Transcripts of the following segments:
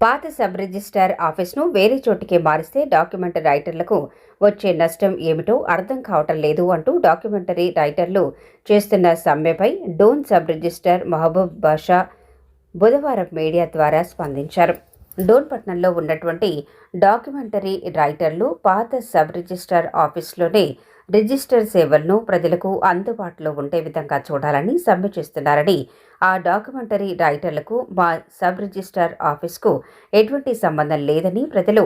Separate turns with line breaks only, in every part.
పాత sub registrar ఆఫీస్ను వేరే చోటికి మారిస్తే డాక్యుమెంటరీ రైటర్లకు వచ్చే నష్టం ఏమిటో అర్థం కావటం లేదు అంటూ డాక్యుమెంటరీ రైటర్లు చేస్తున్న సమ్మెపై డోన్ సబ్ రిజిస్టార్ మహబూబ్ బాషా బుధవారం మీడియా ద్వారా స్పందించారు. డోన్పట్నంలో ఉన్నటువంటి డాక్యుమెంటరీ రైటర్లు పాత సబ్ రిజిస్ట్రార్ ఆఫీస్లోనే రిజిస్టర్ సేవలను ప్రజలకు అందుబాటులో ఉండే విధంగా చూడాలని సమ్మె చేస్తున్నారని ఆ డాక్యుమెంటరీ రైటర్లకు మా సబ్ రిజిస్ట్రార్ ఆఫీస్కు ఎటువంటి సంబంధం లేదని ప్రజలు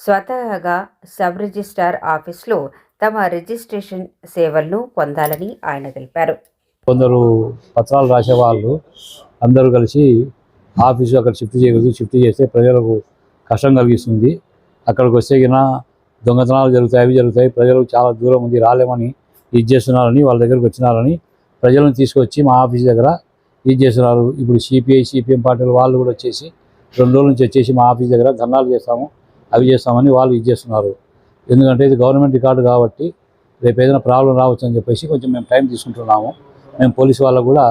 స్వతహాగా సబ్ రిజిస్ట్రార్ ఆఫీస్లో తమ రిజిస్ట్రేషన్ సేవలను పొందాలని ఆయన తెలిపారు.
కొందరు పత్రాలు రాసేవాళ్ళు అందరూ కలిసి ఆఫీసు అక్కడ షిఫ్ట్ చేయకూడదు. షిఫ్ట్ చేస్తే ప్రజలకు కష్టం కలిగిస్తుంది. అక్కడికి వస్తే దొంగతనాలు జరుగుతాయి అవి జరుగుతాయి. ప్రజలకు చాలా దూరం ఉంది రాలేమని ఇది చేస్తున్నారని వాళ్ళ దగ్గరకు వచ్చినారని ప్రజలను తీసుకొచ్చి మా ఆఫీస్ దగ్గర ఇది చేస్తున్నారు. ఇప్పుడు సిపిఐ సిపిఎం పార్టీలు వాళ్ళు కూడా వచ్చేసి రెండు రోజుల నుంచి వచ్చేసి మా ఆఫీస్ దగ్గర ధర్నాలు చేస్తాము అవి చేస్తామని వాళ్ళు ఇది చేస్తున్నారు. ఎందుకంటే ఇది గవర్నమెంట్ రికార్డు కాబట్టి రేపు ఏదైనా ప్రాబ్లం రావచ్చు అని చెప్పేసి కొంచెం మేము టైం తీసుకుంటున్నాము. మేము పోలీస్ వాళ్ళకు కూడా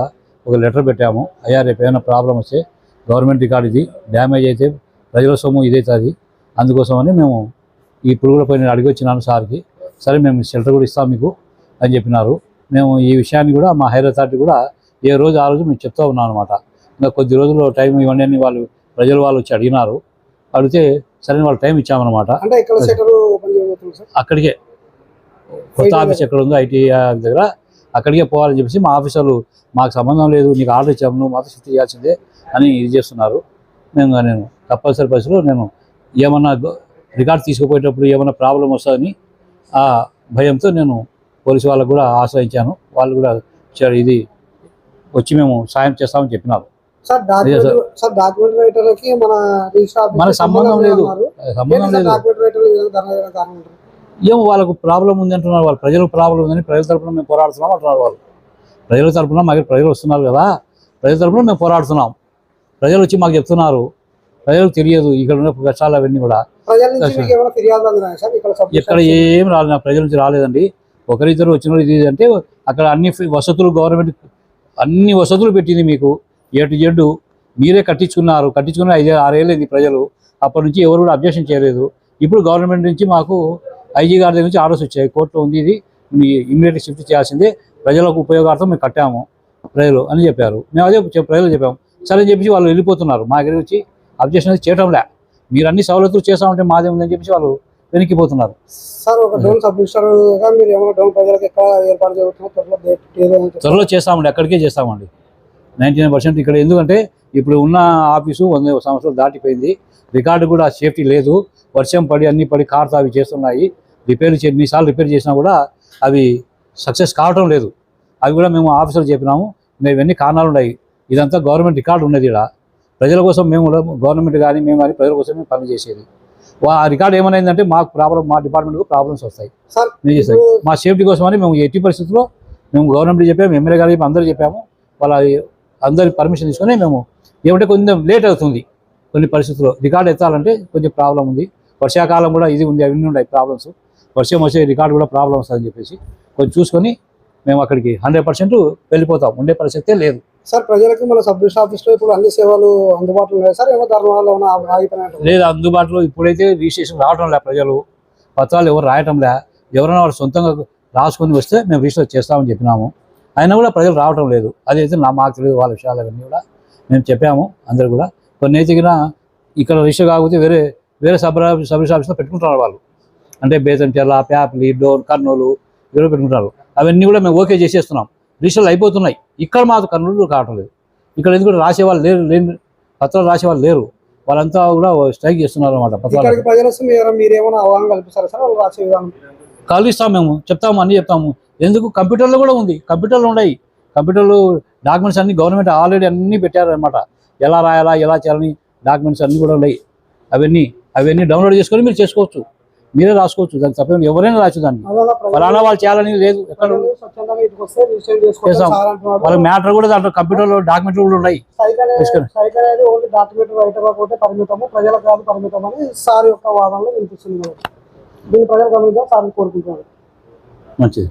ఒక లెటర్ పెట్టాము. అయ్యా రేపు ఏమైనా ప్రాబ్లం వస్తే గవర్నమెంట్ రికార్డు ఇది డ్యామేజ్ అయితే ప్రజల సొమ్ము ఇదవుతుంది అందుకోసమని మేము కూడా పోయి నేను అడిగి వచ్చినాను సార్కి. సరే మేము షెల్టర్ కూడా ఇస్తాం మీకు అని చెప్పినారు. మేము ఈ విషయాన్ని కూడా మా హైర్ అథారిటీ కూడా ఏ రోజు ఆ రోజు మేము చెప్తా ఉన్నాం అనమాట ఇంకా కొద్ది రోజుల్లో టైం ఇవ్వండి అని వాళ్ళు ప్రజలు వాళ్ళు వచ్చి అడిగినారు. అడిగితే సరే వాళ్ళు టైం ఇచ్చామన్నమాట. అక్కడికే. కొత్త ఆఫీస్ ఎక్కడ ఉందో ఐటీ దగ్గర. అక్కడికే పోవాలని చెప్పేసి మా ఆఫీసర్లు మాకు సంబంధం లేదు నీకు ఆర్డర్ ఇచ్చాము నువ్వు మాత్రం షిఫ్ట్ చేయాల్సిందే. అని ఇది చేస్తున్నారు. మేము నేను తప్పనిసరి పరిస్థితిలో నేను ఏమన్నా రికార్డ్ తీసుకుపోయేటప్పుడు ఏమన్నా ప్రాబ్లం వస్తుందని ఆ భయంతో నేను పోలీసు వాళ్ళకు కూడా ఆశ్రయించాను. వాళ్ళు కూడా "సరే, ఇది వచ్చి మేము సాయం చేస్తామని చెప్పినారు.
మన
సంబంధం లేదు. సంబంధం లేదు. ఏమో వాళ్ళకు ప్రాబ్లం ఉంది అంటున్నారు వాళ్ళు. ప్రజలకు ప్రాబ్లం ఉందని ప్రజల తరపున మేము పోరాడుతున్నాం అంటున్నారు వాళ్ళు. ప్రజల తరపున మాకు ప్రజలు వస్తున్నారు కదా. ప్రజల తరపున మేము పోరాడుతున్నాం. ప్రజలు వచ్చి మాకు చెప్తున్నారు. ప్రజలకు తెలియదు ఇక్కడ ఉన్న కష్టాలు అవన్నీ కూడా.
ఇక్కడ
ఏం రాలేదు ప్రజల నుంచి రాలేదండి. ఒకరిద్దరు వచ్చిన ఇది అంటే అక్కడ అన్ని వసతులు గవర్నమెంట్ అన్ని వసతులు పెట్టింది మీకు. ఏ టు జెడ్ మీరే కట్టించుకున్నారు. కట్టించుకున్న ఐదు ఆరేళ్ళది ప్రజలు. అప్పటి నుంచి ఎవరు కూడా అబ్జెక్షన్ చేయలేదు. ఇప్పుడు గవర్నమెంట్ నుంచి మాకు ఐజీ గారి దగ్గర నుంచి ఆర్డర్స్ వచ్చాయి. కోర్టులో ఉంది ఇది. మీ ఇమ్మీడియట్ షిఫ్ట్ చేయాల్సిందే. ప్రజలకు ఉపయోగార్థం మేము కట్టాము. ప్రజలు అని చెప్పారు. మేము అదే ప్రజలు చెప్పాము. సరే అని చెప్పేసి వాళ్ళు వెళ్ళిపోతున్నారు. మా దగ్గర వచ్చి అబ్జెక్షన్ చేయటంలే మీరు అన్ని సవలతులు చేస్తామంటే మాదే ఉందని చెప్పేసి వాళ్ళు వెనక్కిపోతున్నారు.
సార్ ఒక డోన్ సబ్ రిజిస్టర్గా మీరు ఏమైనా డోన్ ప్రజలకు ఎక్కడ ఏర్పాటు చేయబోతున్నారు త్వరలో
చేస్తామండి అక్కడికే చేస్తామండి. నైంటీ నైన్ పర్సెంట్ ఇక్కడ ఎందుకంటే ఇప్పుడు ఉన్న ఆఫీసు వంద సంవత్సరాలు దాటిపోయింది. రికార్డు కూడా సేఫ్టీ లేదు. వర్షం పడి అన్ని పడి కార్స్ అవి చేస్తున్నాయి. రిపేర్ చే ఎన్నిసార్లు రిపేర్ చేసినా కూడా అవి సక్సెస్ కావటం లేదు. అవి కూడా మేము ఆఫీసర్ చెప్పినాము. ఇవన్నీ కారణాలు ఉన్నాయి. ఇదంతా గవర్నమెంట్ రికార్డు ఉన్నది ఇక్కడ ప్రజల కోసం మేము కూడా గవర్నమెంట్ కానీ మేము కానీ ప్రజల కోసం మేము పని చేసేది. ఆ రికార్డు ఏమైందంటే మాకు ప్రాబ్లం మా డిపార్ట్మెంట్కు ప్రాబ్లమ్స్ వస్తాయి. మా సేఫ్టీ కోసమని మేము ఎట్టి పరిస్థితుల్లో మేము గవర్నమెంట్ చెప్పాము ఎమ్మెల్యే గారు అందరూ చెప్పాము. వాళ్ళ అందరి పర్మిషన్ తీసుకొని మేము ఏమంటే కొంచెం లేట్ అవుతుంది కొన్ని పరిస్థితుల్లో. రికార్డు ఎత్తాలంటే కొంచెం ప్రాబ్లం ఉంది. వర్షాకాలం కూడా ఇది ఉంది అవన్నీ ఉన్నాయి ప్రాబ్లమ్స్ వర్షం వచ్చే రికార్డు కూడా ప్రాబ్లం వస్తుందని చెప్పేసి కొంచెం చూసుకొని మేము అక్కడికి హండ్రెడ్ పర్సెంట్ వెళ్ళిపోతాం. ఉండే పరిస్థితే లేదు.
సార్ ప్రజలకు మన సబ్ ఆఫీస్లో ఇప్పుడు అన్ని సేవలు అందుబాటులో ఉన్నాయి. సార్ ఏమో ధర్నాలు ఆగిపోయినట్టు
లేదు అందుబాటులో ఇప్పుడైతే రిజిస్ట్రేషన్ రావటం లే ప్రజలు. పత్రాలు ఎవరు రాయటం లే. ఎవరైనా వాళ్ళు సొంతంగా రాసుకొని వస్తే మేము రిజిస్టర్ చేస్తామని చెప్పినాము. అయినా కూడా ప్రజలు రావటం లేదు. అదైతే నా మాకు తెలియదు వాళ్ళ విషయాలు అవన్నీ కూడా మేము చెప్పాము అందరు కూడా. కొన్ని అయితే ఇక్కడ రిజిస్టర్ కాకపోతే వేరే వేరే సబ్ సబ్ ఆఫీస్లో పెట్టుకుంటున్నారు వాళ్ళు. అంటే బేతంచెర్ల ప్యాప్లి డోర్ కర్నూలు ఇవన్నీ పెట్టుకుంటారు అవన్నీ కూడా మేము ఓకే చేసేస్తున్నాం. రిజిస్టర్లు అయిపోతున్నాయి. ఇక్కడ మాకు కర్నూలు కావటం లేదు. ఇక్కడ ఎందుకంటే రాసేవాళ్ళు లేరు లేని పత్రాలు రాసేవాళ్ళు లేరు. వాళ్ళంతా కూడా స్ట్రైక్ చేస్తున్నారు అనమాట పత్రాలు కలుస్తాం మేము. చెప్తాము అన్ని చెప్తాము. ఎందుకు? కంప్యూటర్లో కూడా ఉంది. కంప్యూటర్లు ఉన్నాయి. కంప్యూటర్లు డాక్యుమెంట్స్ అన్ని గవర్నమెంట్ ఆల్రెడీ అన్ని పెట్టారనమాట ఎలా రాయాలా ఎలా చేయాలని డాక్యుమెంట్స్ అన్ని కూడా ఉన్నాయి. అవన్నీ అవన్నీ డౌన్లోడ్ చేసుకొని మీరు చేసుకోవచ్చు. మీరే రాసుకోవచ్చు. దానికి తప్పేం ఎవరైనా రాచ్చు దాన్ని. ఫలానా వాళ్ళు చేయాలని లేదు. ఎక్కడ చేస్తాం. వాళ్ళ మ్యాటర్ కూడా దాంట్లో కంప్యూటర్లో డాక్యుమెంట్లు కూడా ఉన్నాయి. మంచిది.